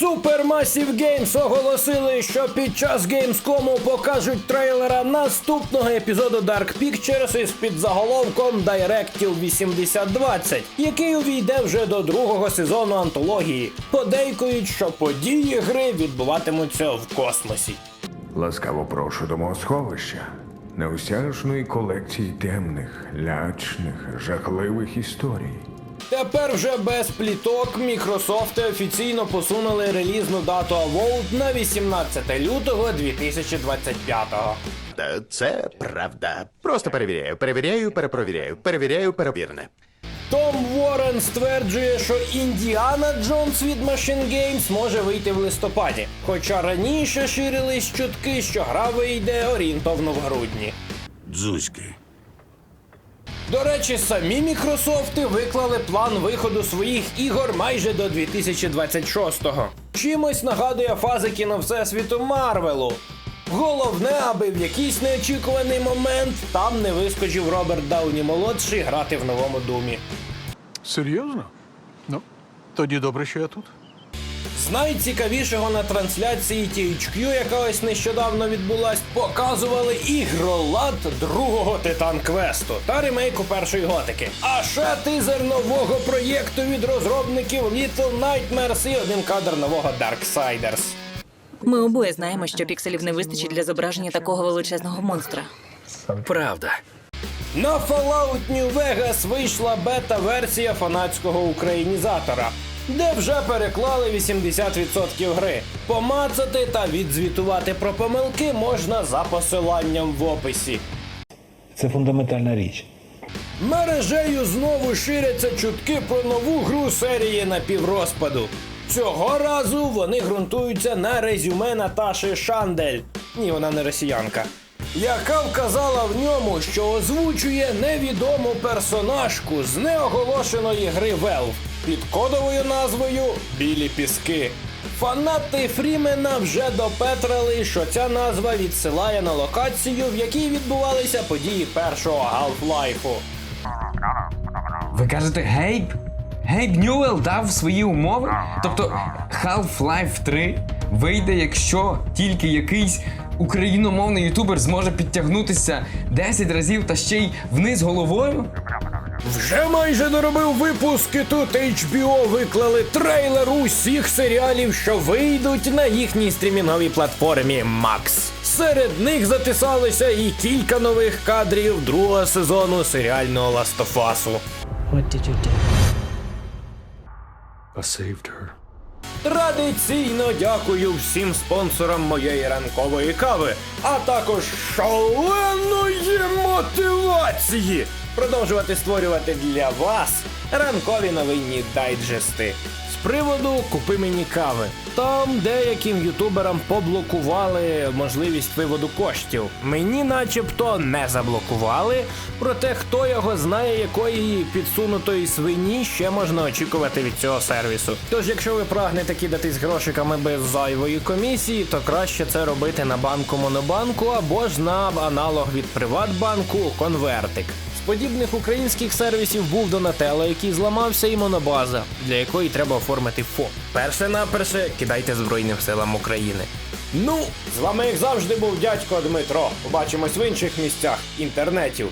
Supermassive Games оголосили, що під час Gamescom покажуть трейлера наступного епізоду Dark Pictures із підзаголовком Directive 8020, який увійде вже до другого сезону антології. Подейкують, що події гри відбуватимуться в космосі. Ласкаво прошу до мого сховища, неосяжної колекції темних, лячних, жахливих історій. Тепер вже без пліток Мікрософти офіційно посунули релізну дату Avowed на 18 лютого 2025-го. Та Це правда. Просто перевіряю, перевіряю, перепровіряю, перевіряю, перевірне. Том Ворен стверджує, що Індіана Джонс від Machine Games може вийти в листопаді. Хоча раніше ширились чутки, що гра вийде орієнтовно в грудні. Дзузьки. До речі, самі Мікрософти виклали план виходу своїх ігор майже до 2026-го. Чимось нагадує фази кіно Всесвіту Марвелу. Головне, аби в якийсь неочікуваний момент там не вискочив Роберт Дауні молодший грати в новому думі. Серйозно? Ну, тоді добре, що я тут. З найцікавішого на трансляції THQ, яка ось нещодавно відбулась, показували ігролад другого Титан Квесту та ремейку першої готики. А ще тизер нового проєкту від розробників Little Nightmares і один кадр нового Darksiders. Ми обоє знаємо, що пікселів не вистачить для зображення такого величезного монстра. Правда. На Fallout New Vegas вийшла бета-версія фанатського українізатора, де вже переклали 80% гри. Помацати та відзвітувати про помилки можна за посиланням в описі. Це фундаментальна річ. Мережею знову ширяться чутки про нову гру серії напіврозпаду. Цього разу вони ґрунтуються на резюме Наташі Шандель. Ні, вона не росіянка. Яка вказала в ньому, що озвучує невідому персонажку з неоголошеної гри Valve під кодовою назвою Білі Піски. Фанати Фрімена вже допетрили, що ця назва відсилає на локацію, в якій відбувалися події першого Half-Life. Ви кажете, Гейб? Гейб Ньюел дав свої умови? Тобто Half-Life 3 вийде, якщо тільки якийсь україномовний ютубер зможе підтягнутися 10 разів та ще й вниз головою? Вже майже доробив випуски. Тут HBO виклали трейлер усіх серіалів, що вийдуть на їхній стрімінговій платформі Max. Серед них затисалися і кілька нових кадрів другого сезону серіального Ластофасу. Традиційно дякую всім спонсорам моєї ранкової кави, а також шаленої мотивації продовжувати створювати для вас ранкові новинні дайджести. Приводу купи мені кави. Там деяким ютуберам поблокували можливість виводу коштів. Мені начебто не заблокували. Проте хто його знає, якої підсунутої свині ще можна очікувати від цього сервісу. Тож, якщо ви прагнете кидатись грошиками без зайвої комісії, то краще це робити на банку Монобанку або ж на аналог від Приватбанку Конвертик. Подібних українських сервісів був Донателло, який зламався, і Монобаза, для якої треба оформити ФОП. Перше наперше кидайте Збройним силам України. Ну, з вами як завжди був дядько Дмитро. Побачимось в інших місцях інтернетів.